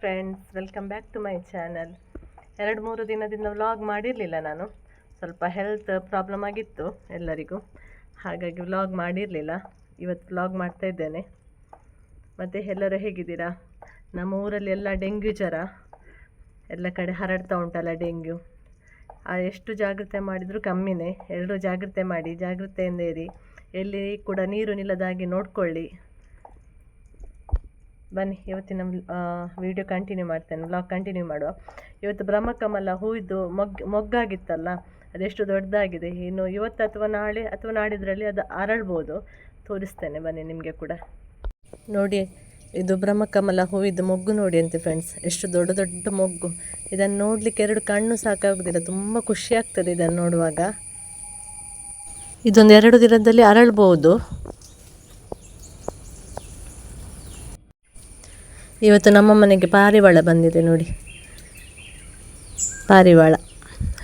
Friends welcome back to my channel ಎರಡು ಮೂರು ದಿನದಿಂದ ವ್ಲಾಗ್ ಮಾಡಿರಲಿಲ್ಲ ನಾನು. ಸ್ವಲ್ಪ ಹೆಲ್ತ್ ಪ್ರಾಬ್ಲಮ್ ಆಗಿತ್ತು ಎಲ್ಲರಿಗೂ. ಹಾಗಾಗಿ ವ್ಲಾಗ್ ಮಾಡಿರಲಿಲ್ಲ. ಇವತ್ತು ವ್ಲಾಗ್ ಮಾಡ್ತಾ ಇದ್ದೇನೆ. ಮತ್ತು ಎಲ್ಲರೂ ಹೇಗಿದ್ದೀರಾ? ನಮ್ಮ ಊರಲ್ಲಿ ಎಲ್ಲ ಡೆಂಗ್ಯೂ ಜ್ವರ. ಎಲ್ಲ ಕಡೆ ಹರಡ್ತಾ ಉಂಟಲ್ಲ ಡೆಂಗ್ಯೂ. ಎಷ್ಟು ಜಾಗ್ರತೆ ಮಾಡಿದರೂ ಕಮ್ಮಿನೇ. ಎಲ್ಲರೂ ಜಾಗ್ರತೆ ಮಾಡಿ, ಜಾಗ್ರತೆಯಿಂದ ಇರಿ. ಎಲ್ಲಿ ಕೂಡ ನೀರು ನಿಲ್ಲದಾಗಿ ನೋಡ್ಕೊಳ್ಳಿ. ಬನ್ನಿ, ಇವತ್ತಿನ ವಿಡಿಯೋ ಕಂಟಿನ್ಯೂ ಮಾಡ್ತೇನೆ. ವ್ಲಾಗ್ ಕಂಟಿನ್ಯೂ ಮಾಡುವ. ಇವತ್ತು ಬ್ರಹ್ಮಕಮಲ ಹೂವಿದ್ದು ಮೊಗ್, ಮೊಗ್ಗಾಗಿತ್ತಲ್ಲ, ಅದೆಷ್ಟು ದೊಡ್ಡದಾಗಿದೆ, ಇನ್ನು ಇವತ್ತು ಅಥವಾ ನಾಳೆ ಅಥವಾ ನಾಡಿದ್ರಲ್ಲಿ ಅದು ಅರಳ್ಬೋದು. ತೋರಿಸ್ತೇನೆ, ಬನ್ನಿ ನಿಮಗೆ ಕೂಡ. ನೋಡಿ, ಇದು ಬ್ರಹ್ಮಕಮಲ ಹೂವಿದ್ದು ಮೊಗ್ಗು ನೋಡಿ ಅಂತೆ ಫ್ರೆಂಡ್ಸ್ ಎಷ್ಟು ದೊಡ್ಡ ದೊಡ್ಡ ಮೊಗ್ಗು. ಇದನ್ನು ನೋಡಲಿಕ್ಕೆ ಎರಡು ಕಣ್ಣು ಸಾಕಾಗೋದಿಲ್ಲ. ತುಂಬ ಖುಷಿ ಆಗ್ತದೆ ಇದನ್ನು ನೋಡುವಾಗ. ಇದೊಂದು ಎರಡು ದಿನದಲ್ಲಿ ಅರಳ್ಬೋದು. ಇವತ್ತು ನಮ್ಮ ಮನೆಗೆ ಪಾರಿವಾಳ ಬಂದಿದೆ ನೋಡಿ. ಪಾರಿವಾಳ.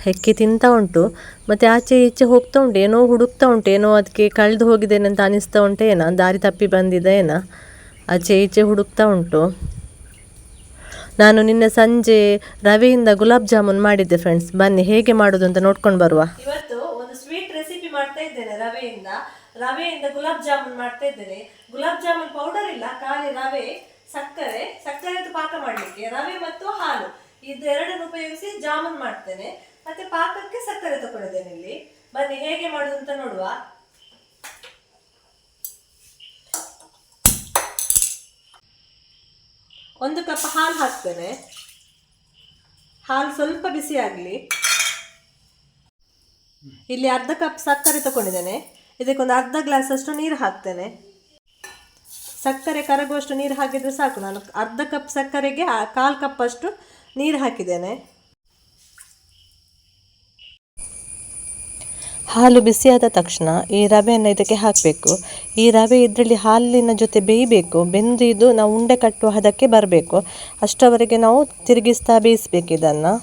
ಹೆಕ್ಕಿ ತಿಂತಾ ಉಂಟು. ಮತ್ತು ಆಚೆ ಈಚೆ ಹೋಗ್ತಾ ಉಂಟು. ಏನೋ ಹುಡುಕ್ತಾ ಉಂಟು. ಏನೋ ಅದಕ್ಕೆ ಕಳೆದು ಹೋಗಿದ್ದೇನೆ ಅಂತ ಅನಿಸ್ತಾ ಉಂಟು. ಏನೋ ದಾರಿ ತಪ್ಪಿ ಬಂದಿದೆ ಏನೋ. ಆಚೆ ಈಚೆ ಹುಡುಕ್ತಾ ಉಂಟು. ನಾನು ನಿನ್ನೆ ಸಂಜೆ ರವೆಯಿಂದ ಗುಲಾಬ್ ಜಾಮೂನ್ ಮಾಡಿದ್ದೆ ಫ್ರೆಂಡ್ಸ್ ಬನ್ನಿ, ಹೇಗೆ ಮಾಡೋದು ಅಂತ ನೋಡ್ಕೊಂಡು ಬರುವ. ಇವತ್ತು ಒಂದು ಸ್ವೀಟ್ ರೆಸಿಪಿ ಮಾಡ್ತಾ ಇದ್ದೇನೆ ರವೆಯಿಂದ. ರವೆಯಿಂದ ಗುಲಾಬ್ ಜಾಮೂನ್ ಮಾಡ್ತಾ ಇದ್ದೇನೆ. ಗುಲಾಬ್ ಜಾಮೂನ್ ಪೌಡರ್ ಇಲ್ಲ, ಖಾಲಿ ರವೆ. ಸಕ್ಕರೆ ಸಕ್ಕರೆ ಪಾಕ ಮಾಡಲಿಕ್ಕೆ, ರವೆ ಮತ್ತು ಹಾಲು. ಇದು ಎರಡನ್ನು ಉಪಯೋಗಿಸಿ ಜಾಮೂನ್ ಮಾಡ್ತೇನೆ. ಮತ್ತೆ ಪಾಕಕ್ಕೆ ಸಕ್ಕರೆ ತಗೊಂಡಿದ್ದೇನೆ ಇಲ್ಲಿ. ಬನ್ನಿ, ಹೇಗೆ ಮಾಡುದು ಅಂತ ನೋಡುವ. ಒಂದು ಕಪ್ ಹಾಲು ಹಾಕ್ತೇನೆ. ಹಾಲು ಸ್ವಲ್ಪ ಬಿಸಿ ಆಗಲಿ. ಇಲ್ಲಿ ಅರ್ಧ ಕಪ್ ಸಕ್ಕರೆ ತಗೊಂಡಿದ್ದೇನೆ ಇದಕ್ಕೊಂದು ಅರ್ಧ ಗ್ಲಾಸ್ ಅಷ್ಟು ನೀರು ಹಾಕ್ತೇನೆ. ಸಕ್ಕರೆ ಕರಗುವಷ್ಟು ನೀರು ಹಾಕಿದರೆ ಸಾಕು. ನಾನು ಅರ್ಧ ಕಪ್ ಸಕ್ಕರೆಗೆ ಕಾಲು ಕಪ್ ಅಷ್ಟು ನೀರು ಹಾಕಿದ್ದೇನೆ. ಹಾಲು ಬಿಸಿಯಾದ ತಕ್ಷಣ ಈ ರವೆಯನ್ನು ಇದಕ್ಕೆ ಹಾಕಬೇಕು. ಈ ರವೆ ಇದರಲ್ಲಿ ಹಾಲಿನ ಜೊತೆ ಬೇಯಬೇಕು. ಬೆಂದು ನಾವು ಉಂಡೆ ಕಟ್ಟುವ ಹದಕ್ಕೆ ಬರಬೇಕು. ಅಷ್ಟವರೆಗೆ ನಾವು ತಿರುಗಿಸ್ತಾ ಬೇಯಿಸಬೇಕು ಇದನ್ನು.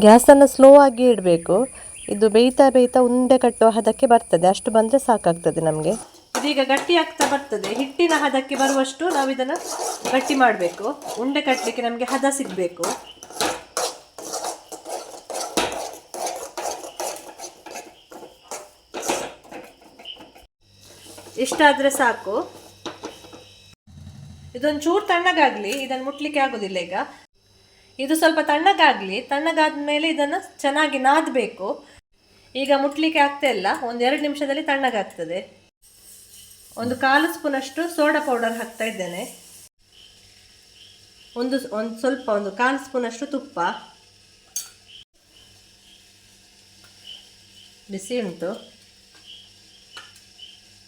ಗ್ಯಾಸನ್ನು ಸ್ಲೋ ಆಗಿ ಇಡಬೇಕು. ಇದು ಬೇಯ್ತಾ ಬೇಯ್ತಾ ಉಂಡೆ ಕಟ್ಟುವ ಹದಕ್ಕೆ ಬರ್ತದೆ. ಅಷ್ಟು ಬಂದರೆ ಸಾಕಾಗ್ತದೆ ನಮಗೆ. ಇದೀಗ ಗಟ್ಟಿ ಆಗ್ತಾ ಬರ್ತದೆ. ಹಿಟ್ಟಿನ ಹದಕ್ಕೆ ಬರುವಷ್ಟು ನಾವು ಇದನ್ನು ಗಟ್ಟಿ ಮಾಡಬೇಕು. ಉಂಡೆ ಕಟ್ಟಲಿಕ್ಕೆ ನಮಗೆ ಹದ ಸಿಗಬೇಕು. ಇಷ್ಟಾದರೆ ಸಾಕು. ಇದೊಂದು ಚೂರು ತಣ್ಣಗಾಗಲಿ ಇದನ್ನು ಮುಟ್ಲಿಕ್ಕೆ ಆಗೋದಿಲ್ಲ ಈಗ. ಇದು ಸ್ವಲ್ಪ ತಣ್ಣಗಾಗಲಿ ತಣ್ಣಗಾದ ಮೇಲೆ ಇದನ್ನು ಚೆನ್ನಾಗಿ ನಾದಬೇಕು. ಈಗ ಮುಟ್ಲಿಕ್ಕೆ ಆಗ್ತಾ ಇಲ್ಲ, ಒಂದು ಎರಡು ನಿಮಿಷದಲ್ಲಿ ತಣ್ಣಗಾಗ್ತದೆ. ಒಂದು ಕಾಲು ಸ್ಪೂನಷ್ಟು ಸೋಡಾ ಪೌಡರ್ ಹಾಕ್ತಾ ಇದ್ದೇನೆ. ಒಂದು ಒಂದು ಸ್ವಲ್ಪ ಒಂದು ಕಾಲು ಸ್ಪೂನಷ್ಟು ತುಪ್ಪ. ಬಿಸಿ ಉಂಟು.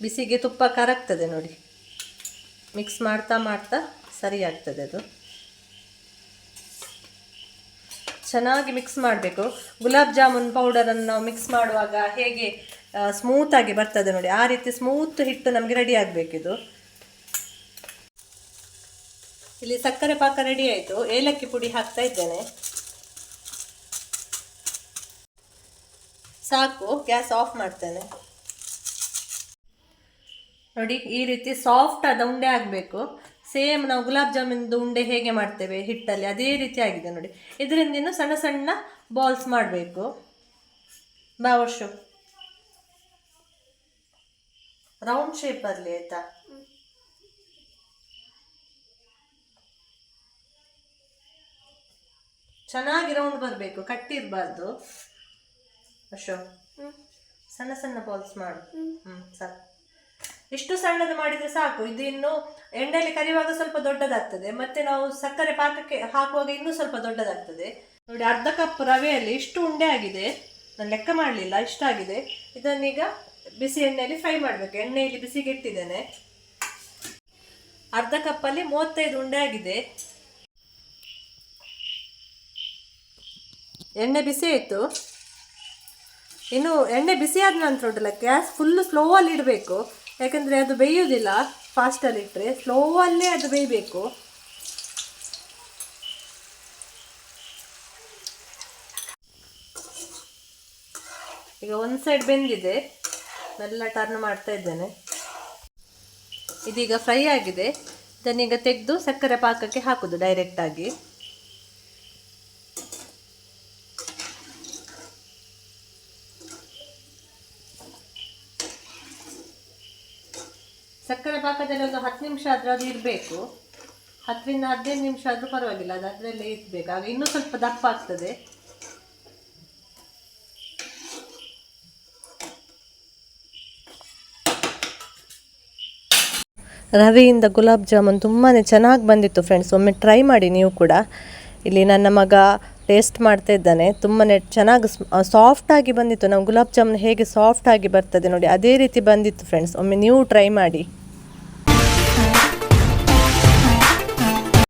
ಬಿಸಿಗೆ ತುಪ್ಪ ಕರಗ್ತದೆ ನೋಡಿ. ಮಿಕ್ಸ್ ಮಾಡ್ತಾ ಮಾಡ್ತಾ ಸರಿ ಆಗ್ತದೆ ಅದು. ಚೆನ್ನಾಗಿ ಮಿಕ್ಸ್ ಮಾಡಬೇಕು. ಗುಲಾಬ್ ಜಾಮೂನ್ ಪೌಡರನ್ನು ನಾವು ಮಿಕ್ಸ್ ಮಾಡುವಾಗ ಹೇಗೆ ಸ್ಮೂತಾಗಿ ಬರ್ತದೆ ನೋಡಿ. ಆ ರೀತಿ ಸ್ಮೂತ್ ಹಿಟ್ಟು ನಮಗೆ ರೆಡಿ ಆಗಬೇಕಿದು ಇಲ್ಲಿ ಸಕ್ಕರೆ ಪಾಕ ರೆಡಿ ಆಯಿತು. ಏಲಕ್ಕಿ ಪುಡಿ ಹಾಕ್ತಾ ಇದ್ದೇನೆ. ಸಾಕು, ಗ್ಯಾಸ್ ಆಫ್ ಮಾಡ್ತೇನೆ. ನೋಡಿ, ಈ ರೀತಿ ಸಾಫ್ಟ್ ಆದ ಉಂಡೆ ಆಗಬೇಕು. ಸೇಮ್ ನಾವು ಗುಲಾಬ್ ಜಾಮೂನ್ದು ಉಂಡೆ ಹೇಗೆ ಮಾಡ್ತೇವೆ ಹಿಟ್ಟಲ್ಲಿ, ಅದೇ ರೀತಿ ಆಗಿದೆ ನೋಡಿ. ಇದರಿಂದ ಸಣ್ಣ ಸಣ್ಣ ಬಾಲ್ಸ್ ಮಾಡಬೇಕು. ಬಾ ವರ್ಷು ರೌಂಡ್ ಶೇಪ್ ಬರಲಿ ಆಯ್ತಾ? ಚೆನ್ನಾಗಿ ರೌಂಡ್ ಬರಬೇಕು ಕಟ್ಟಿರಬಾರ್ದು ಅಶೋ, ಸಣ್ಣ ಸಣ್ಣ ಬಾಲ್ಸ್ ಮಾಡು. ಹ್ಞೂ ಸಾಕು ಇಷ್ಟು ಸಣ್ಣದು ಮಾಡಿದರೆ ಸಾಕು. ಇದು ಇನ್ನು ಎಣ್ಣೆಯಲ್ಲಿ ಕರಿಯುವಾಗ ಸ್ವಲ್ಪ ದೊಡ್ಡದಾಗ್ತದೆ. ಮತ್ತೆ ನಾವು ಸಕ್ಕರೆ ಪಾಕಕ್ಕೆ ಹಾಕುವಾಗ ಇನ್ನೂ ಸ್ವಲ್ಪ ದೊಡ್ಡದಾಗ್ತದೆ. ನೋಡಿ, ಅರ್ಧ ಕಪ್ ರವೆಯಲ್ಲಿ ಇಷ್ಟು ಉಂಡೆ ಆಗಿದೆ. ನಾನು ಲೆಕ್ಕ ಮಾಡಲಿಲ್ಲ ಇಷ್ಟಾಗಿದೆ ಇದನ್ನೀಗ ಬಿಸಿ ಎಣ್ಣೆಯಲ್ಲಿ ಫ್ರೈ ಮಾಡಬೇಕು. ಎಣ್ಣೆಯಲ್ಲಿ ಬಿಸಿಗೆ ಇಟ್ಟಿದ್ದೇನೆ. ಅರ್ಧ ಕಪ್ಪಲ್ಲಿ ಮೂವತ್ತೈದು ಉಂಡೆ ಆಗಿದೆ. ಎಣ್ಣೆ ಬಿಸಿ ಆಯಿತು. ಇನ್ನು ಎಣ್ಣೆ ಬಿಸಿ ಆದ ನಂತರ ಉಂಟಲ್ಲ, ಗ್ಯಾಸ್ ಫುಲ್ಲು ಸ್ಲೋವಲ್ಲಿ ಇಡಬೇಕು. ಯಾಕಂದರೆ ಅದು ಬೇಯೋದಿಲ್ಲ ಫಾಸ್ಟಲ್ಲಿ ಇಟ್ಟರೆ ಸ್ಲೋವಲ್ಲೇ ಅದು ಬೇಯಬೇಕು. ಈಗ ಒಂದು ಸೈಡ್ ಬೆಂದಿದೆ. ಮೆಲ್ಲ ಟರ್ನ್ ಮಾಡ್ತಾ ಇದ್ದೇನೆ. ಇದೀಗ ಫ್ರೈ ಆಗಿದೆ. ಇದನ್ನೀಗ ತೆಗೆದು ಸಕ್ಕರೆ ಪಾಕಕ್ಕೆ ಹಾಕೋದು ಡೈರೆಕ್ಟಾಗಿ ಸಕ್ಕರೆ ಪಾಕದಲ್ಲಿ ಒಂದು ಹತ್ತು ನಿಮಿಷ ಆದರೂ ಅದು ಇರಬೇಕು. ಹತ್ತರಿಂದ ಹದಿನೈದು ನಿಮಿಷ ಆದರೂ ಪರವಾಗಿಲ್ಲ, ಅದು ಅದರಲ್ಲೇ ಇರಬೇಕು. ಆಗ ಇನ್ನೂ ಸ್ವಲ್ಪ ದಪ್ಪ ಆಗ್ತದೆ. ರವೆಯಿಂದ ಗುಲಾಬ್ ಜಾಮೂನ್ ತುಂಬಾ ಚೆನ್ನಾಗಿ ಬಂದಿತ್ತು ಫ್ರೆಂಡ್ಸ್ ಒಮ್ಮೆ ಟ್ರೈ ಮಾಡಿ ನೀವು ಕೂಡ. ಇಲ್ಲಿ ನನ್ನ ಮಗ ಟೇಸ್ಟ್ ಮಾಡ್ತಾ ಇದ್ದಾನೆ. ತುಂಬಾ ಚೆನ್ನಾಗಿ ಸಾಫ್ಟಾಗಿ ಬಂದಿತ್ತು. ನಾವು ಗುಲಾಬ್ ಜಾಮೂನ್ ಹೇಗೆ ಸಾಫ್ಟಾಗಿ ಬರ್ತದೆ ನೋಡಿ, ಅದೇ ರೀತಿ ಬಂದಿತ್ತು ಫ್ರೆಂಡ್ಸ್ ಒಮ್ಮೆ ನೀವು ಟ್ರೈ ಮಾಡಿ.